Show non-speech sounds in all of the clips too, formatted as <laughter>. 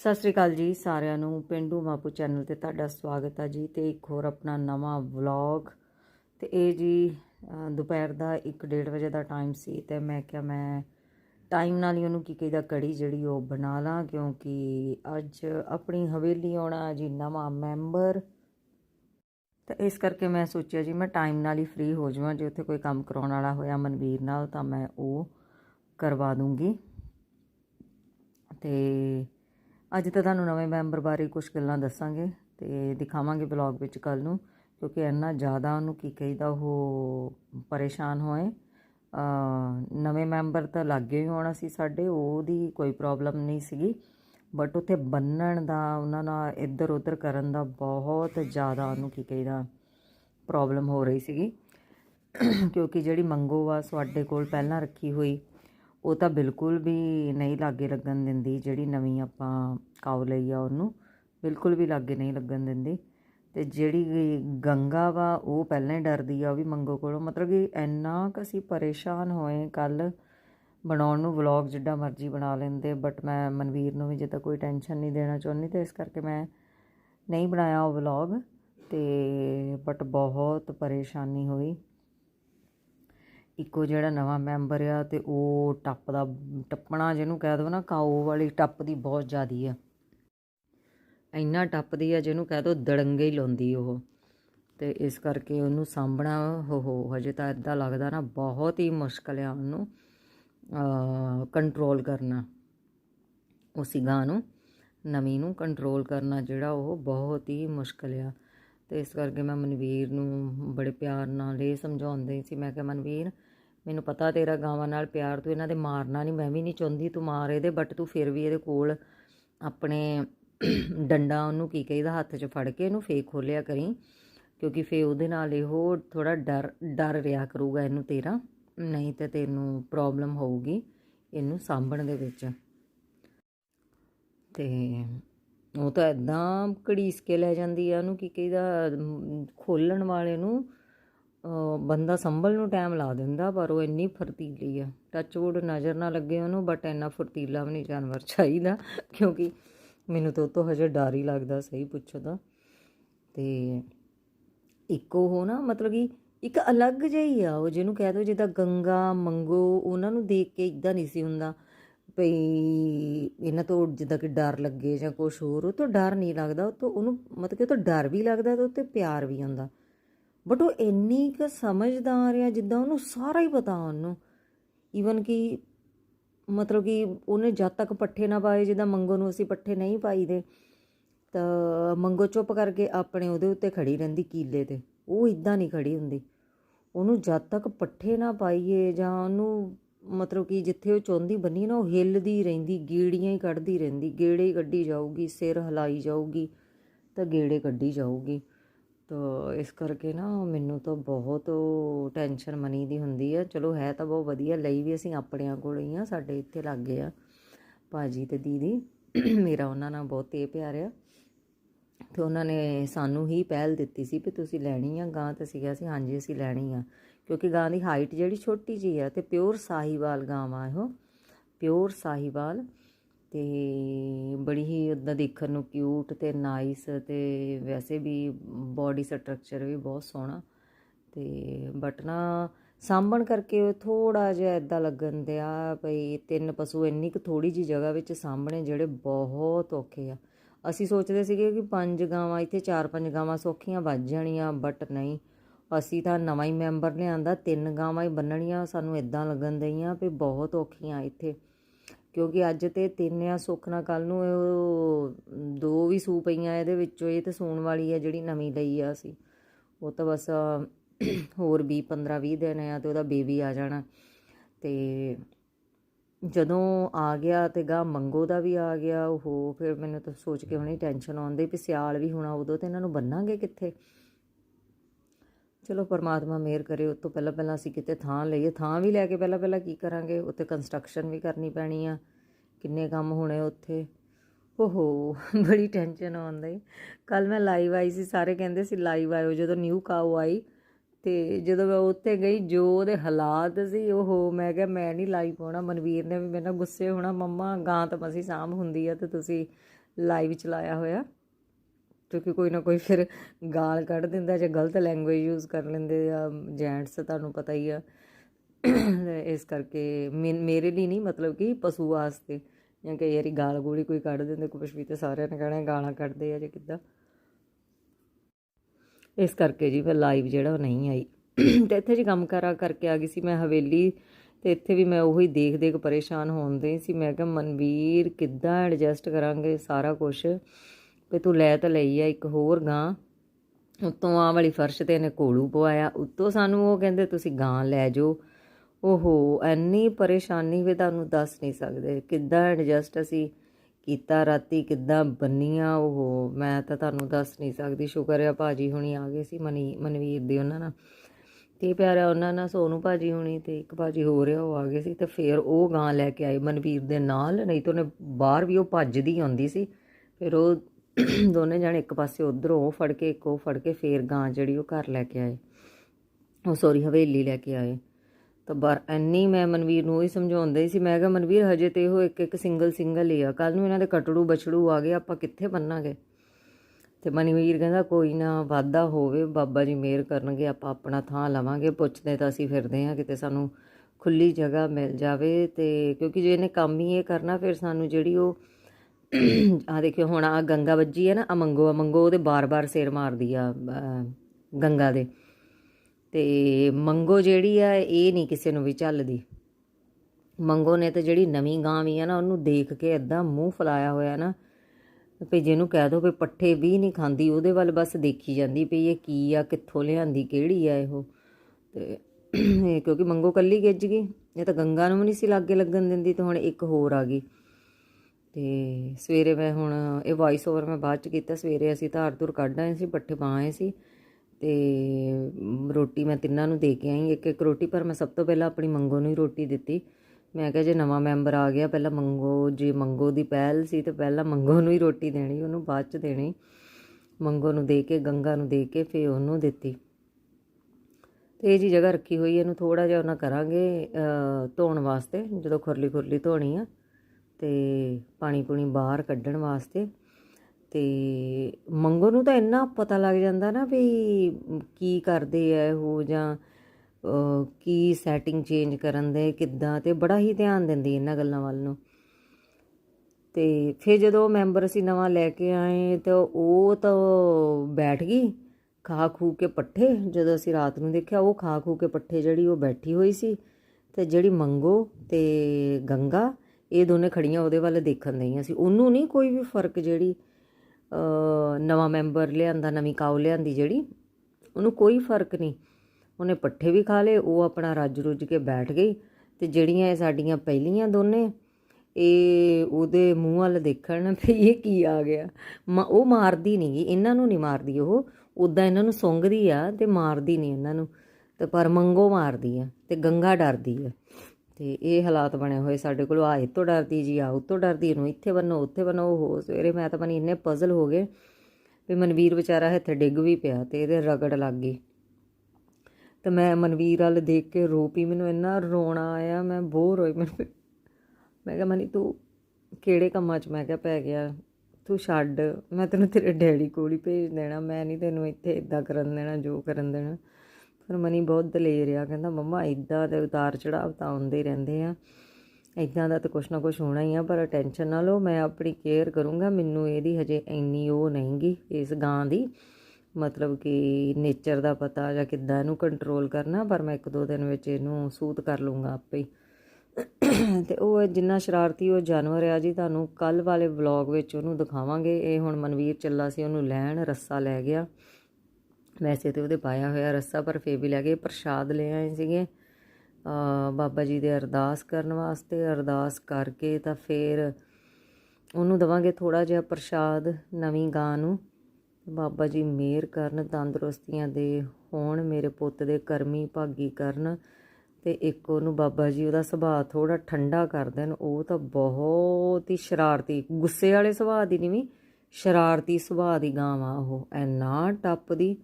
ਸਤਿ ਸ੍ਰੀ ਅਕਾਲ ਜੀ ਸਾਰਿਆਂ ਨੂੰ, ਪਿੰਡੂ ਮਾਪੂ ਚੈਨਲ ਤੇ ਤੁਹਾਡਾ ਸਵਾਗਤ ਹੈ ਜੀ ਤੇ ਇੱਕ ਹੋਰ ਆਪਣਾ ਨਵਾਂ ਵਲੌਗ। ਤੇ ਇਹ ਜੀ ਦੁਪਹਿਰ ਦਾ 1:30 ਵਜੇ ਦਾ ਟਾਈਮ ਸੀ ਤੇ ਮੈਂ ਕਿਹਾ ਮੈਂ ਟਾਈਮ ਨਾਲ ਹੀ ਉਹਨੂੰ ਕੀ ਕਹਿੰਦਾ ਕੜੀ ਜਿਹੜੀ ਉਹ ਬਣਾ ਲਾਂ ਕਿਉਂਕਿ ਅੱਜ ਆਪਣੀ ਹਵੇਲੀ ਆਉਣਾ ਜੀ, ਨਵਾਂ ਮੈਂਬਰ। ਤਾਂ ਇਸ ਕਰਕੇ ਮੈਂ ਸੋਚਿਆ ਜੀ ਮੈਂ ਟਾਈਮ ਨਾਲ ਹੀ ਫ੍ਰੀ ਹੋ ਜਾਵਾਂ, ਜੇ ਉੱਥੇ ਕੋਈ ਕੰਮ ਕਰਾਉਣ ਵਾਲਾ ਹੋਇਆ ਮਨਵੀਰ ਨਾਲ ਤਾਂ ਮੈਂ ਉਹ ਕਰਵਾ ਦੂੰਗੀ। ਤੇ ਅੱਜ ਤਾਂ ਤੁਹਾਨੂੰ ਨਵੇਂ ਮੈਂਬਰ ਬਾਰੇ ਕੁਝ ਗੱਲਾਂ ਦੱਸਾਂਗੇ ਤੇ ਦਿਖਾਵਾਂਗੇ ਬਲੌਗ ਵਿੱਚ ਕੱਲ ਨੂੰ, ਕਿਉਂਕਿ ਇੰਨਾ ਜ਼ਿਆਦਾ ਉਹਨੂੰ ਕੀ ਕਹੀਦਾ, ਉਹ ਪਰੇਸ਼ਾਨ ਹੋਏ। ਨਵੇਂ ਮੈਂਬਰ ਤਾਂ ਲੱਗੇ ਹੀ ਹੋਣਾ ਸੀ ਸਾਡੇ, ਉਹਦੀ ਕੋਈ ਪ੍ਰੋਬਲਮ ਨਹੀਂ ਸੀਗੀ। ਬਟ ਉੱਥੇ ਬੰਨਣ ਦਾ, ਉਹਨਾਂ ਨਾਲ ਇੱਧਰ ਉੱਧਰ ਕਰਨ ਦਾ ਬਹੁਤ ਜ਼ਿਆਦਾ ਉਹਨੂੰ ਕੀ ਕਹੀਦਾ ਪ੍ਰੋਬਲਮ ਹੋ ਰਹੀ ਸੀਗੀ। ਕਿਉਂਕਿ ਜਿਹੜੀ ਮੰਗੋ ਆ ਸਾਡੇ ਕੋਲ ਪਹਿਲਾਂ ਰੱਖੀ ਹੋਈ ਉਹ ਤਾਂ ਬਿਲਕੁਲ ਵੀ ਨਹੀਂ ਲਾਗੇ ਲੱਗਣ ਦਿੰਦੀ, ਜਿਹੜੀ ਨਵੀਂ ਆਪਾਂ ਕਾਉ ਲਈ ਆ ਉਹਨੂੰ, ਬਿਲਕੁਲ ਵੀ ਲਾਗੇ ਨਹੀਂ ਲੱਗਣ ਦਿੰਦੀ। ਤੇ ਜਿਹੜੀ ਗੰਗਾ ਵਾ, ਉਹ ਪਹਿਲਾਂ ਹੀ ਡਰਦੀ ਆ, ਉਹ ਵੀ ਮੰਗੋ ਕੋਲੋਂ। ਮਤਲਬ ਕਿ ਇੰਨਾ ਕੁ ਅਸੀਂ ਪਰੇਸ਼ਾਨ ਹੋਏ ਕੱਲ ਬਣਾਉਣ ਨੂੰ, ਵਲੌਗ ਜਿੱਡਾ ਮਰਜ਼ੀ ਬਣਾ ਲੈਂਦੇ ਬਟ ਮੈਂ ਮਨਵੀਰ ਨੂੰ ਵੀ ਜੇ ਤਾਂ ਕੋਈ ਟੈਨਸ਼ਨ ਨਹੀਂ ਦੇਣਾ ਚਾਹੁੰਦੀ, ਤੇ ਇਸ ਕਰਕੇ ਮੈਂ ਨਹੀਂ ਬਣਾਇਆ ਉਹ ਵਲੌਗ। ਤੇ ਬਟ ਬਹੁਤ ਪਰੇਸ਼ਾਨੀ ਹੋਈ। ਇੱਕੋ ਜਿਹੜਾ ਨਵਾਂ ਮੈਂਬਰ ਆ ਅਤੇ ਉਹ ਟੱਪ ਦਾ ਟੱਪਣਾ ਜਿਹਨੂੰ ਕਹਿ ਦੋ ਨਾ, ਕਾਓ ਵਾਲੀ ਟੱਪ ਦੀ ਬਹੁਤ ਜ਼ਿਆਦੀ ਆ। ਇੰਨਾ ਟੱਪਦੀ ਆ ਜਿਹਨੂੰ ਕਹਿ ਦੋ ਦੜੰਗੇ ਹੀ ਲਾਉਂਦੀ ਉਹ। ਤੇ ਇਸ ਕਰਕੇ ਉਹਨੂੰ ਸਾਂਭਣਾ, ਹੋ ਹੋ, ਹਜੇ ਤਾਂ ਇਦਾਂ ਲੱਗਦਾ ਨਾ ਬਹੁਤ ਹੀ ਮੁਸ਼ਕਲ ਆ ਉਹਨੂੰ ਕੰਟਰੋਲ ਕਰਨਾ। ਉਹ ਗਾਂ ਨੂੰ, ਨਵੀਂ ਨੂੰ ਕੰਟਰੋਲ ਕਰਨਾ ਜਿਹੜਾ ਉਹ ਬਹੁਤ ਹੀ ਮੁਸ਼ਕਲ ਆ। ਤੇ ਇਸ ਕਰਕੇ ਮੈਂ ਮਨਵੀਰ ਨੂੰ ਬੜੇ ਪਿਆਰ ਨਾਲ ਇਹ ਸਮਝਾਉਂਦੇ ਸੀ। ਮੈਂ ਕਿਹਾ, ਮਨਵੀਰ ਮੈਨੂੰ ਪਤਾ ਤੇਰਾ ਗਾਵਾਂ ਨਾਲ ਪਿਆਰ, ਤੂੰ ਇਹਨਾਂ ਦੇ ਮਾਰਨਾ ਨਹੀਂ, ਮੈਂ ਵੀ ਨਹੀਂ ਚਾਹੁੰਦੀ, ਤੂੰ ਮਾਰ ਇਹਦੇ ਬਟ ਤੂੰ ਫਿਰ ਵੀ ਇਹਦੇ ਕੋਲ ਆਪਣੇ ਡੰਡਾ ਉਹਨੂੰ ਕੀ ਕਹੀਦਾ, ਹੱਥ 'ਚ ਫੜ ਕੇ ਇਹਨੂੰ ਫੇਕ ਖੋਲਿਆ ਕਰੀ, ਕਿਉਂਕਿ ਫੇ ਉਹਦੇ ਨਾਲ ਇਹੋ ਥੋੜਾ ਡਰ ਡਰ ਰਿਹਾ ਕਰੂਗਾ ਇਹਨੂੰ ਤੇਰਾ, ਨਹੀਂ ਤੇ ਤੈਨੂੰ ਪ੍ਰੋਬਲਮ ਹੋਊਗੀ ਇਹਨੂੰ ਸਾਂਭਣ ਦੇ ਵਿੱਚ। ਤੇ ਉਹ ਤਾਂ ਇਦਾਂ ਘੜੀਸ ਕੇ ਲੈ ਜਾਂਦੀ ਆ, ਉਹਨੂੰ ਕੀ ਕਹੀਦਾ, ਖੋਲਣ ਵਾਲੇ ਨੂੰ ਬੰਦਾ ਸੰਭਲ ਨੂੰ ਟਾਈਮ ਲਾ ਦਿੰਦਾ, ਪਰ ਉਹ ਇੰਨੀ ਫਰਤੀਲੀ ਆ। ਟੱਚਵੁੱਡ ਨਜ਼ਰ ਨਾ ਲੱਗੇ ਉਹਨੂੰ ਬਟ ਇੰਨਾ ਫਰਤੀਲਾ ਵੀ ਨਹੀਂ ਜਾਨਵਰ ਚਾਹੀਦਾ, ਕਿਉਂਕਿ ਮੈਨੂੰ ਤਾਂ ਉਹ ਤੋਂ ਹਜੇ ਡਰ ਹੀ ਲੱਗਦਾ, ਸਹੀ ਪੁੱਛੋ ਤਾਂ। ਤੇ ਇੱਕ ਉਹ ਨਾ, ਮਤਲਬ ਕਿ ਇੱਕ ਅਲੱਗ ਜਿਹੀ ਆ, ਉਹ ਜਿਹਨੂੰ ਕਹਿ ਦੋ ਜਿੱਦਾਂ ਗੰਗਾ, ਮੰਗੋ, ਉਹਨਾਂ ਨੂੰ ਦੇਖ ਕੇ ਇਦਾਂ ਨਹੀਂ ਸੀ ਹੁੰਦਾ ਭਈ ਇਹਨਾਂ ਤੋਂ ਜਿੱਦਾਂ ਕਿ ਡਰ ਲੱਗੇ ਜਾਂ ਕੁਝ ਹੋਰ, ਉਹ ਤੋਂ ਡਰ ਨਹੀਂ ਲੱਗਦਾ, ਉਹ ਤੋਂ ਉਹਨੂੰ ਮਤਲਬ ਕਿ ਉਹ ਤੋਂ ਡਰ ਵੀ ਲੱਗਦਾ ਤੇ ਉਹ ਤੇ ਪਿਆਰ ਵੀ ਆਉਂਦਾ ਬਟ ਉਹ ਇੰਨੀ ਕੁ ਸਮਝਦਾਰ ਆ ਜਿੱਦਾਂ ਉਹਨੂੰ ਸਾਰਾ ਹੀ ਪਤਾ ਉਹਨੂੰ। ਈਵਨ ਕਿ ਮਤਲਬ ਕਿ ਉਹਨੇ ਜਦ ਤੱਕ ਪੱਠੇ ਨਾ ਪਾਏ, ਜਿੱਦਾਂ ਮੰਗੋ ਨੂੰ ਅਸੀਂ ਪੱਠੇ ਨਹੀਂ ਪਾਈਦੇ, ਤਾਂ ਮੰਗੋ ਚੁੱਪ ਕਰਕੇ ਆਪਣੇ ਉਹਦੇ ਉੱਤੇ ਖੜੀ ਰਹਿੰਦੀ ਕੀਲੇ ਤੇ। ਉਹ ਇਦਾਂ ਨਹੀਂ ਖੜੀ ਹੁੰਦੀ। ਉਹਨੂੰ ਜਦ ਤੱਕ ਪੱਠੇ ਨਾ ਪਾਈਏ ਜਾਂ ਉਹਨੂੰ ਮਤਲਬ ਕਿ ਜਿੱਥੇ ਉਹ ਚੌਂਦੀ ਬੰਨੀ ਨਾ, ਉਹ ਹਿੱਲਦੀ ਰਹਿੰਦੀ, ਗੇੜੀਆਂ ਹੀ ਕੱਢਦੀ ਰਹਿੰਦੀ। ਗੇੜੇ ਕੱਢੀ ਜਾਊਗੀ, ਸਿਰ ਹਿਲਾਈ ਜਾਊਗੀ, ਤਾਂ ਗੇੜੇ ਕੱਢੀ ਜਾਊਗੀ। ਤਾਂ ਇਸ ਕਰਕੇ ਨਾ ਮੈਨੂੰ ਤਾਂ ਬਹੁਤ ਟੈਨਸ਼ਨ ਮਨੀ ਦੀ ਹੁੰਦੀ ਆ। ਚਲੋ ਹੈ ਤਾਂ ਬਹੁਤ ਵਧੀਆ, ਲਈ ਵੀ ਅਸੀਂ ਆਪਣਿਆਂ ਕੋਲ ਹੀ ਆ, ਸਾਡੇ ਇੱਥੇ ਲੱਗੇ ਆ ਭਾਜੀ ਤੇ ਦੀਦੀ। ਮੇਰਾ ਉਹਨਾਂ ਨਾਲ ਬਹੁਤ ਤੇ ਪਿਆਰ ਆ। ਤੇ ਉਹਨਾਂ ਨੇ ਸਾਨੂੰ ਹੀ ਪਹਿਲ ਦਿੱਤੀ ਸੀ ਵੀ ਤੁਸੀਂ ਲੈਣੀ ਆ ਗਾਂ ਤੇ ਸੀਗਾ ਸੀ, ਹਾਂਜੀ ਅਸੀਂ ਲੈਣੀ ਆ। ਕਿਉਂਕਿ ਗਾਂ ਦੀ ਹਾਈਟ ਜਿਹੜੀ ਛੋਟੀ ਜੀ ਆ ਤੇ ਪਿਓਰ ਸਾਹੀਵਾਲ ਗਾਂ ਆ ਇਹੋ ਪਿਓਰ ਸਾਹੀਵਾਲ। ਅਤੇ ਬੜੀ ਹੀ ਉੱਦਾਂ ਦੇਖਣ ਨੂੰ ਕਿਊਟ ਅਤੇ ਨਾਈਸ ਅਤੇ ਵੈਸੇ ਵੀ ਬਾਡੀ ਸਟਰਕਚਰ ਵੀ ਬਹੁਤ ਸੋਹਣਾ। ਅਤੇ ਬਟ ਨਾ ਸਾਂਭਣ ਕਰਕੇ ਉਹ ਥੋੜਾ ਜਿਹਾ ਇਦਾਂ ਲੱਗਣ ਦਿਆ ਭਈ ਤਿੰਨ ਪਸ਼ੂ ਇੰਨੀ ਕੁ ਥੋੜੀ ਜੀ ਜਗ੍ਹਾ ਵਿੱਚ ਸਾਂਭਣੇ ਜਿਹੜੇ ਬਹੁਤ ਔਖੇ ਆ। ਅਸੀਂ ਸੋਚਦੇ ਸੀਗੇ ਕਿ ਪੰਜ ਗਾਵਾਂ, ਇੱਥੇ ਚਾਰ ਪੰਜ ਗਾਵਾਂ ਸੌਖੀਆਂ ਵੱਜ ਜਾਣੀਆਂ ਬਟ ਨਹੀਂ। ਅਸੀਂ ਤਾਂ ਨਵਾਂ ਹੀ ਮੈਂਬਰ ਲਿਆਂਦਾ, ਤਿੰਨ ਗਾਵਾਂ ਹੀ ਬੰਨਣੀਆਂ, ਸਾਨੂੰ ਇਦਾਂ ਲੱਗਣ ਦਈਆਂ ਵੀ ਬਹੁਤ ਔਖੀਆਂ ਇੱਥੇ। ਕਿਉਂਕਿ ਅੱਜ ਤੇ ਤਿੰਨ ਆ ਸੁੱਖ ਨਾਲ ਕੱਲ ਨੂੰ ਦੋ ਵੀ ਸੂ ਪਈਆਂ ਇਹਦੇ ਵਿੱਚੋਂ, ਇਹ ਤੇ ਸੂਣ ਵਾਲੀ ਆ ਜਿਹੜੀ ਨਵੀਂ ਲਈ ਆ ਅਸੀਂ। ਉਹ ਤਾਂ ਬਸ ਹੋਰ ਵੀ 15 20 ਦਿਨ ਆ ਤੇ ਉਹਦਾ ਬੇਬੀ ਆ ਜਾਣਾ। ਤੇ ਜਦੋਂ ਆ ਗਿਆ ਤੇ ਗਾ ਮੰਗੋ ਦਾ ਵੀ ਆ ਗਿਆ, ਉਹ ਫਿਰ ਮੈਨੂੰ ਤਾਂ ਸੋਚ ਕੇ ਹੁਣੇ ਟੈਨਸ਼ਨ ਆਉਂਦੀ ਵੀ ਸਿਆਲ ਵੀ ਹੋਣਾ ਉਦੋਂ ਤੇ ਇਹਨਾਂ ਨੂੰ ਬੰਨਾਂਗੇ ਕਿੱਥੇ? ਚਲੋ ਪਰਮਾਤਮਾ ਮਿਹਰ ਕਰੇ ਉਸ ਤੋਂ ਪਹਿਲਾਂ ਪਹਿਲਾਂ ਅਸੀਂ ਕਿਤੇ ਥਾਂ ਲਈਏ, ਥਾਂ ਵੀ ਲੈ ਕੇ ਪਹਿਲਾਂ ਪਹਿਲਾਂ ਕੀ ਕਰਾਂਗੇ? ਉੱਥੇ ਕੰਸਟਰਕਸ਼ਨ ਵੀ ਕਰਨੀ ਪੈਣੀ ਆ। ਕਿੰਨੇ ਕੰਮ ਹੋਣੇ ਉੱਥੇ? ਓਹੋ, ਬੜੀ ਟੈਨਸ਼ਨ ਆਉਂਦੀ ਕੱਲ ਮੈਂ ਲਾਈਵ ਆਈ ਸੀ, ਸਾਰੇ ਕਹਿੰਦੇ ਸੀ ਲਾਈਵ ਆਇਓ, ਜਦੋਂ ਨਿਊ ਕਾਓ ਆਈ, ਤੇ ਜਦੋਂ ਮੈਂ ਉੱਥੇ ਗਈ, ਜੋ ਉਹਦੇ ਹਾਲਾਤ ਸੀ ਉਹ ਮੈਂ ਕਿਹਾ ਮੈਂ ਨਹੀਂ ਲਾਈਵ ਪਾਉਣਾ ਮਨਵੀਰ ਨੇ ਵੀ ਮੇਰੇ ਨਾਲ ਗੁੱਸੇ ਹੋਣਾ, ਮੰਮਾ, ਗਾਂ ਤਾਂ ਮਸੀਂ ਸਾਂਭ ਹੁੰਦੀ ਆ ਤੇ ਤੁਸੀਂ ਲਾਈਵ ਚਲਾਇਆ ਹੋਇਆ। ਕਿਉਂਕਿ ਕੋਈ ਨਾ ਕੋਈ ਫਿਰ ਗਾਲ ਕੱਢ ਦਿੰਦਾ ਜਾਂ ਗਲਤ ਲੈਂਗੁਏਜ ਯੂਜ਼ ਕਰ ਲੈਂਦੇ ਆ ਜੈਂਟਸ ਤੁਹਾਨੂੰ ਪਤਾ ਹੀ ਆ। ਇਸ ਕਰਕੇ ਮੇਰੇ ਲਈ ਨਹੀਂ, ਮਤਲਬ ਕਿ ਪਸ਼ੂ ਵਾਸਤੇ। ਜਾਂ ਕਈ ਵਾਰੀ ਗਾਲ ਗੋਲੀ ਕੋਈ ਕੱਢ ਦਿੰਦੇ, ਕੁਛ ਵੀ ਤੇ ਸਾਰਿਆਂ ਨੇ ਕਹਿਣਾ ਗਾਲਾਂ ਕੱਢਦੇ ਆ ਜਾਂ ਕਿੱਦਾਂ। ਇਸ ਕਰਕੇ ਜੀ ਫਿਰ ਲਾਈਵ ਜਿਹੜਾ ਉਹ ਨਹੀਂ ਆਈ। ਤੇ ਇੱਥੇ ਜੀ ਕੰਮ ਕਰਾ, ਕਰਕੇ ਆ ਗਈ ਸੀ ਮੈਂ ਹਵੇਲੀ। ਤੇ ਇੱਥੇ ਵੀ ਮੈਂ ਉਹੀ ਦੇਖ ਦੇਖ ਪਰੇਸ਼ਾਨ ਹੋਣ ਦੇ ਸੀ। ਮੈਂ ਕਿਹਾ ਮਨਵੀਰ ਕਿੱਦਾਂ ਐਡਜਸਟ ਕਰਾਂਗੇ ਸਾਰਾ ਕੁਝ ਵੀ ਤੂੰ ਲੈ ਤਾਂ ਲਈ ਆ ਇੱਕ ਹੋਰ ਗਾਂ। ਉੱਤੋਂ ਆ ਵਾਲੀ ਫਰਸ਼ ਤੇ ਇਹਨੇ ਕੋਲੂ ਪਵਾਇਆ। ਉੱਤੋਂ ਸਾਨੂੰ ਉਹ ਕਹਿੰਦੇ, ਤੁਸੀਂ ਗਾਂ ਲੈ ਜਾਓ। ਓਹੋ ਐਨੀ ਪਰੇਸ਼ਾਨੀ ਵੀ ਤੁਹਾਨੂੰ ਦੱਸ ਨਹੀਂ ਸਕਦੇ। ਕਿੱਦਾਂ ਐਡਜਸਟ ਅਸੀਂ ਕੀਤਾ ਰਾਤੀ, ਕਿੱਦਾਂ ਬੰਨੀਆਂ ਉਹ ਮੈਂ ਤਾਂ ਤੁਹਾਨੂੰ ਦੱਸ ਨਹੀਂ ਸਕਦੀ। ਸ਼ੁਕਰ ਹੈ ਭਾਜੀ ਹੁਣੀ ਆ ਗਏ ਸੀ, ਮਨੀ, ਮਨਵੀਰ ਦੇ ਉਹਨਾਂ ਨਾਲ। ਤੇ ਪਿਆਰਾ ਉਹਨਾਂ ਨਾਲ, ਸੋਨੂ ਭਾਜੀ ਹੁਣੀ ਤੇ ਇੱਕ ਭਾਜੀ ਹੋ ਰਿਹਾ ਉਹ ਆ ਗਏ ਸੀ ਤੇ ਫਿਰ ਉਹ ਗਾਂ ਲੈ ਕੇ ਆਏ ਮਨਵੀਰ ਦੇ ਨਾਲ। ਨਹੀਂ ਤਾਂ ਉਹਨੇ ਬਾਹਰ ਵੀ ਉਹ ਭੱਜਦੀ ਆਉਂਦੀ ਸੀ। ਫਿਰ ਉਹ <clears throat> ਦੋਨੇ ਜਣੇ ਇੱਕ ਪਾਸੇ ਉਧਰੋਂ ਉਹ ਫੜ ਕੇ, ਇੱਕ ਉਹ ਫੜ ਕੇ, ਫੇਰ ਗਾਂ ਜਿਹੜੀ ਉਹ ਘਰ ਲੈ ਕੇ ਆਏ। ਉਹ ਸੌਰੀ ਹਵੇਲੀ ਲੈ ਕੇ ਆਏ। ਤਾਂ ਬਰ ਐਨੀ ਮੈਂ ਮਨਵੀਰ ਨੂੰ ਹੀ ਸਮਝਾਉਂਦਾ ਹੀ ਸੀ, ਮੈਂ ਕਿਹਾ, ਮਨਵੀਰ, ਹਜੇ ਤੇ ਉਹ ਇੱਕ ਇੱਕ ਸਿੰਗਲ ਸਿੰਗਲ ਹੀ ਆ। ਕੱਲ ਨੂੰ ਇਹਨਾਂ ਦੇ ਕਟੜੂ ਬਛੜੂ ਆ ਗਏ, ਆਪਾਂ ਕਿੱਥੇ ਬੰਨਾਂਗੇ? ਤੇ ਮਨਵੀਰ ਕਹਿੰਦਾ, ਕੋਈ ਨਾ ਵਾਦਾ ਹੋਵੇ, ਬਾਬਾ ਜੀ ਮਿਹਰ ਕਰਨਗੇ, ਆਪਾਂ ਆਪਣਾ ਥਾਂ ਲਵਾਂਗੇ, ਪੁੱਛਦੇ ਤਾਂ ਅਸੀਂ ਫਿਰਦੇ ਆ ਕਿਤੇ ਸਾਨੂੰ ਖੁੱਲੀ ਜਗ੍ਹਾ ਮਿਲ ਜਾਵੇ ਤੇ ਕਿਉਂਕਿ ਜੇ ਇਹਨੇ ਕੰਮ ਹੀ ਇਹ ਕਰਨਾ, ਫਿਰ ਸਾਨੂੰ ਜਿਹੜੀ ਉਹ ਆ ਦੇਖਿਓ, ਹੁਣ ਆ ਗੰਗਾ ਵੱਜੀ ਹੈ ਨਾ ਅਮੰਗੋ ਅਮੰਗੋ ਉਹਦੇ ਬਾਰ-ਬਾਰ ਸਿਰ ਮਾਰਦੀ ਆ ਗੰਗਾ ਦੇ। ਤੇ ਮੰਗੋ ਜਿਹੜੀ ਆ, ਇਹ ਨਹੀਂ ਕਿਸੇ ਨੂੰ ਵੀ ਚੱਲਦੀ ਮੰਗੋ ਨੇ ਤਾਂ ਜਿਹੜੀ ਨਵੀਂ ਗਾਂ ਵੀ ਆ ਨਾ, ਉਹਨੂੰ ਦੇਖ ਕੇ ਐਦਾਂ ਮੂੰਹ ਫਲਾਇਆ ਹੋਇਆ ਨਾ, ਵੀ ਜਿਹਨੂੰ ਕਹਿ ਦੋ ਵੀ ਪੱਠੇ ਵੀ ਨਹੀਂ ਖਾਂਦੀ, ਉਹਦੇ ਵੱਲ ਬਸ ਦੇਖੀ ਜਾਂਦੀ ਵੀ ਇਹ ਕੀ ਆ, ਕਿੱਥੋਂ ਲਿਆਂਦੀ, ਕਿਹੜੀ ਆ ਇਹੋ। ਤੇ ਕਿਉਂਕਿ ਮੰਗੋ ਕੱਲੀ ਗਿੱਜ ਗਈ, ਇਹ ਤਾਂ ਗੰਗਾ ਨੂੰ ਵੀ ਨਹੀਂ ਸੀ ਲਾਗੇ ਲੱਗਣ ਦਿੰਦੀ, ਤੇ ਹੁਣ ਇੱਕ ਹੋਰ ਆ ਗਈ। ਤੇ ਸਵੇਰੇ ਮੈਂ ਹੁਣ ਇਹ ਵਾਇਸ ਓਵਰ ਮੈਂ ਬਾਅਦ ਚ ਕੀਤਾ, ਸਵੇਰੇ ਅਸੀਂ ਧਾਰ ਧੁਰ ਕੱਢ ਆਏ ਸੀ, ਪੱਠੇ ਪਾ ਆਏ ਸੀ ਤੇ ਰੋਟੀ ਮੈਂ ਤਿੰਨਾਂ ਨੂੰ ਦੇ ਕੇ ਆਈ, ਇੱਕ ਇੱਕ ਰੋਟੀ, ਪਰ ਮੈਂ ਸਭ ਤੋਂ ਪਹਿਲਾਂ ਆਪਣੀ ਮੰਗੋ ਨੂੰ ਹੀ ਰੋਟੀ ਦਿੱਤੀ। ਮੈਂ ਕਿਹਾ ਜੇ ਨਵਾਂ ਮੈਂਬਰ ਆ ਗਿਆ, ਪਹਿਲਾਂ ਮੰਗੋ, ਜੇ ਮੰਗੋ ਦੀ ਪਹਿਲ ਸੀ ਤੇ ਪਹਿਲਾਂ ਮੰਗੋ ਨੂੰ ਹੀ ਰੋਟੀ ਦੇਣੀ, ਉਹਨੂੰ ਬਾਅਦ ਚ ਦੇਣੀ। ਮੰਗੋ ਨੂੰ ਦੇ ਕੇ, ਗੰਗਾ ਨੂੰ ਦੇ ਕੇ ਫੇ ਉਹਨੂੰ ਦਿੱਤੀ। ਤੇ ਇਹ ਜੀ ਜਗ੍ਹਾ ਰੱਖੀ ਹੋਈ ਇਹਨੂੰ ਥੋੜਾ ਜਿਹਾ ਉਹਨਾਂ ਕਰਾਂਗੇ ਧੋਣ ਵਾਸਤੇ, ਜਦੋਂ ਖੁਰਲੀ ਖੁਰਲੀ ਧੋਣੀ ਆ। ਤੇ ਪਾਣੀ ਪੂਣੀ ਬਾਹਰ ਕੱਢਣ ਵਾਸਤੇ। ਤੇ ਮੰਗੋ ਨੂੰ ਤਾਂ ਇੰਨਾ ਪਤਾ ਲੱਗ ਜਾਂਦਾ ਨਾ ਵੀ ਕੀ ਕਰਦੇ ਆ ਉਹ ਜਾਂ ਕੀ ਸੈਟਿੰਗ ਚੇਂਜ ਕਰਨ ਦੇ, ਕਿੱਦਾਂ ਤੇ ਬੜਾ ਹੀ ਧਿਆਨ ਦਿੰਦੀ ਇਹਨਾਂ ਗੱਲਾਂ ਵੱਲ ਨੂੰ। ਤੇ ਫਿਰ ਜਦੋਂ ਮੈਂਬਰ ਅਸੀਂ ਨਵਾਂ ਲੈ ਕੇ ਆਏ ਤਾਂ ਉਹ ਤਾਂ ਬੈਠ ਗਈ, ਖਾ ਖੂ ਕੇ ਪੱਠੇ। ਜਦੋਂ ਅਸੀਂ ਰਾਤ ਨੂੰ ਦੇਖਿਆ ਉਹ ਖਾ ਖੂ ਕੇ ਪੱਠੇ ਜਿਹੜੀ ਉਹ ਬੈਠੀ ਹੋਈ ਸੀ, ਤੇ ਜਿਹੜੀ ਮੰਗੋ ਤੇ ਗੰਗਾ ਇਹ ਦੋਨੇ ਖੜੀਆਂ ਉਹਦੇ ਵੱਲ ਦੇਖਣ ਦਈਆਂ ਸੀ। ਉਹਨੂੰ ਨਹੀਂ ਕੋਈ ਵੀ ਫ਼ਰਕ ਜਿਹੜੀ ਨਵਾਂ ਮੈਂਬਰ ਲਿਆਂਦਾ, ਨਵੀਂ ਕਾਉ ਲਿਆਂਦੀ ਜਿਹੜੀ, ਉਹਨੂੰ ਕੋਈ ਫ਼ਰਕ ਨਹੀਂ। ਉਹਨੇ ਪੱਠੇ ਵੀ ਖਾ ਲਏ, ਉਹ ਆਪਣਾ ਰੱਜ ਰੁੱਜ ਕੇ ਬੈਠ ਗਈ ਤੇ ਜਿਹੜੀਆਂ ਇਹ ਸਾਡੀਆਂ ਪਹਿਲੀਆਂ ਦੋਨੇ, ਇਹ ਉਹਦੇ ਮੂੰਹ ਵੱਲ ਦੇਖਣ ਵੀ ਇਹ ਕੀ ਆ ਗਿਆ। ਮ- ਉਹ ਮਾਰਦੀ ਨਹੀਂ ਗੀ, ਇਹਨਾਂ ਨੂੰ ਨਹੀਂ ਮਾਰਦੀ ਉਹ। ਉਦਾਂ ਇਹਨਾਂ ਨੂੰ ਸੁੰਘਦੀ ਆ ਤੇ ਮਾਰਦੀ ਨਹੀਂ ਇਹਨਾਂ ਨੂੰ। ਤੇ ਪਰ ਮੰਗੋ ਮਾਰਦੀ ਆ ਤੇ ਗੰਗਾ ਡਰਦੀ ਆ। ਤੇ ਇਹ ਹਾਲਾਤ ਬਣੇ ਹੋਏ ਸਾਡੇ ਕੋਲ। ਆ ਇੱਥੋਂ ਡਰਦੀ ਜੀ ਆ ਉੱਤੋਂ ਡਰਦੀ, ਇਹਨੂੰ ਇੱਥੇ ਬੰਨੋ, ਉੱਥੇ ਬੰਨੋ। ਉਹ ਸਵੇਰੇ ਮੈਂ ਤਾਂ ਬਣੀ ਇੰਨੇ ਪਜ਼ਲ ਹੋ ਗਏ ਵੀ ਮਨਵੀਰ ਵਿਚਾਰਾ ਇੱਥੇ ਡਿੱਗ ਵੀ ਪਿਆ ਤੇ ਇਹਦੇ ਰਗੜ ਲੱਗ ਗਈ ਤੇ ਮੈਂ ਮਨਵੀਰ ਵੱਲ ਦੇਖ ਕੇ ਰੋ ਪਈ, ਮੈਨੂੰ ਇੰਨਾ ਰੋਣਾ ਆਇਆ, ਮੈਂ ਬੋਰ ਹੋਈ ਮੈਨੂੰ। ਮੈਂ ਕਿਹਾ, ਮਨੀ, ਤੂੰ ਕਿਹੜੇ ਕੰਮਾਂ 'ਚ? ਮੈਂ ਕਿਹਾ, ਪੈ ਗਿਆ, ਤੂੰ ਛੱਡ, ਮੈਂ ਤੈਨੂੰ ਤੇਰੇ ਡੈਡੀ ਕੋਲ ਹੀ ਭੇਜ ਦੇਣਾ, ਮੈਂ ਨਹੀਂ ਤੈਨੂੰ ਇੱਥੇ ਇਦਾਂ ਕਰਨ ਦੇਣਾ, ਜੋ ਕਰਨ ਦੇਣਾ। ਪਰ ਮਨੀ ਬਹੁਤ ਦਲੇਰ ਆ, ਕਹਿੰਦਾ, ਮੰਮਾ ਇਦਾਂ ਦੇ ਉਤਾਰ ਚੜਾਵ ਤਾਂ ਆਉਂਦੇ ਹੀ ਰਹਿੰਦੇ ਆ। ਇਦਾਂ ਦਾ ਤਾਂ ਕੁਛ ਨਾ ਕੁਛ ਹੋਣਾ ਹੀ ਆ, ਪਰ ਟੈਨਸ਼ਨ ਨਾ ਲਓ, ਮੈਂ ਆਪਣੀ ਕੇਅਰ ਕਰੂੰਗਾ। ਮੈਨੂੰ ਇਹਦੀ ਹਜੇ ਇੰਨੀ ਉਹ ਨਹੀਂਗੀ, ਇਸ ਗਾਂ ਦੀ। ਮਤਲਬ ਕਿ ਨੇਚਰ ਦਾ ਪਤਾ ਜਾਂ ਕਿੱਦਾਂ ਇਹਨੂੰ ਕੰਟਰੋਲ ਕਰਨਾ, ਪਰ ਮੈਂ ਇੱਕ ਦੋ ਦਿਨ ਵਿੱਚ ਇਹਨੂੰ ਸੂਤ ਕਰ ਲੂੰਗਾ ਆਪੇ ਹੀ। ਤੇ ਉਹ ਜਿੰਨਾ ਸ਼ਰਾਰਤੀ ਉਹ ਜਾਨਵਰ ਆ ਜੀ, ਤੁਹਾਨੂੰ ਕੱਲ ਵਾਲੇ ਵਲੌਗ ਵਿੱਚ ਉਹਨੂੰ ਦਿਖਾਵਾਂਗੇ। ਇਹ ਹੁਣ ਮਨਵੀਰ ਚੱਲਾ ਸੀ, ਉਹਨੂੰ ਲੈਣ, ਰੱਸਾ ਲੈ ਗਿਆ। ਵੈਸੇ ਤੇ ਉਹਦੇ ਪਾਇਆ ਹੋਇਆ ਰੱਸਾ, ਪਰ ਫੇਰ ਵੀ ਲੈ ਗਏ ਪ੍ਰਸ਼ਾਦ ਲੈ ਆਏ ਸੀਗੇ। ਬਾਬਾ ਜੀ ਦੇ ਅਰਦਾਸ ਕਰਨ ਵਾਸਤੇ, ਅਰਦਾਸ ਕਰਕੇ ਤਾਂ ਫੇਰ ਉਹਨੂੰ ਦਵਾਂਗੇ ਥੋੜਾ ਜਿਹਾ ਪ੍ਰਸ਼ਾਦ ਨਵੀਂ ਗਾਂ ਨੂੰ। ਬਾਬਾ ਜੀ ਮਿਹਰ ਕਰਨ, ਤੰਦਰੁਸਤੀਆਂ ਦੇ ਹੋਣ, ਮੇਰੇ ਪੁੱਤ ਦੇ ਕਰਮੀ ਭਾਗੀ ਕਰਨ ਤੇ ਇੱਕ ਉਹਨੂੰ ਬਾਬਾ ਜੀ ਉਹਦਾ ਸੁਭਾਅ ਥੋੜਾ ਠੰਡਾ ਕਰ ਦੇਣ। ਉਹ ਤਾਂ ਬਹੁਤ ਹੀ ਸ਼ਰਾਰਤੀ, ਗੁੱਸੇ ਵਾਲੇ ਸੁਭਾਅ ਦੀ ਨਹੀਂ ਵੀ, ਸ਼ਰਾਰਤੀ ਸੁਭਾਅ ਦੀ ਗਾਂ ਵਾ ਉਹ। ਐਨਾ ਟੱਪਦੀ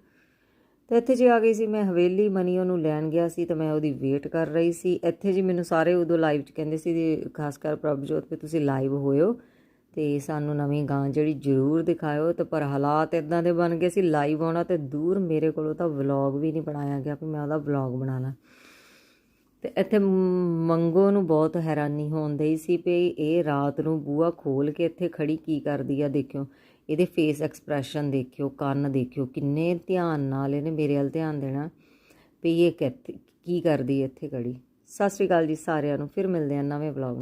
ਤੇ ਇੱਥੇ ਜੀ ਆ ਗਈ ਸੀ, ਮੈਂ ਹਵੇਲੀ ਮਨੀ ਉਹਨੂੰ ਲੈਣ ਗਿਆ ਸੀ ਤਾਂ ਮੈਂ ਉਹਦੀ ਵੇਟ ਕਰ ਰਹੀ ਸੀ। ਇੱਥੇ ਜੀ ਮੈਨੂੰ ਸਾਰੇ ਉਦੋਂ ਲਾਈਵ 'ਚ ਕਹਿੰਦੇ ਸੀ ਜੀ ਖਾਸ ਕਰ ਪ੍ਰਭਜੋਤ ਵੀ ਤੁਸੀਂ ਲਾਈਵ ਹੋਇਓ ਤੇ ਸਾਨੂੰ ਨਵੀਂ ਗਾਂ ਜਿਹੜੀ ਜ਼ਰੂਰ ਦਿਖਾਇਓ ਤੇ ਪਰ ਹਾਲਾਤ ਇਦਾਂ ਦੇ ਬਣ ਗਏ ਸੀ ਲਾਈਵ ਆਉਣਾ ਤੇ ਦੂਰ ਮੇਰੇ ਕੋਲੋਂ ਤਾਂ ਵਲੌਗ ਵੀ ਨਹੀਂ ਬਣਾਇਆ ਗਿਆ ਵੀ ਮੈਂ ਉਹਦਾ ਵਲੌਗ ਬਣਾ ਲਾਂ ਤੇ ਇੱਥੇ ਮੰਗੋ ਨੂੰ ਬਹੁਤ ਹੈਰਾਨੀ ਹੋਣ ਦਈ ਸੀ ਵੀ ਇਹ ਰਾਤ ਨੂੰ ਬੂਆ ਖੋਲ ਕੇ ਇੱਥੇ ਖੜੀ ਕੀ ਕਰਦੀ ਆ ਦੇਖਿਓ। ਇਹਦੇ ਫੇਸ ਐਕਸਪ੍ਰੈਸ਼ਨ ਦੇਖਿਓ, ਕੰਨ ਦੇਖਿਓ, ਕਿੰਨੇ ਧਿਆਨ ਨਾਲ ਇਹਨੇ ਮੇਰੇ ਵੱਲ ਧਿਆਨ ਦੇਣਾ। ਵੀ ਇਹ ਕਿੱਥੇ, ਕੀ ਕਰਦੀ ਇੱਥੇ ਖੜੀ ਸਤਿ ਸ਼੍ਰੀ ਅਕਾਲ ਜੀ ਸਾਰਿਆਂ ਨੂੰ, ਫਿਰ ਮਿਲਦੇ ਹਾਂ ਨਵੇਂ ਵਲੌਗ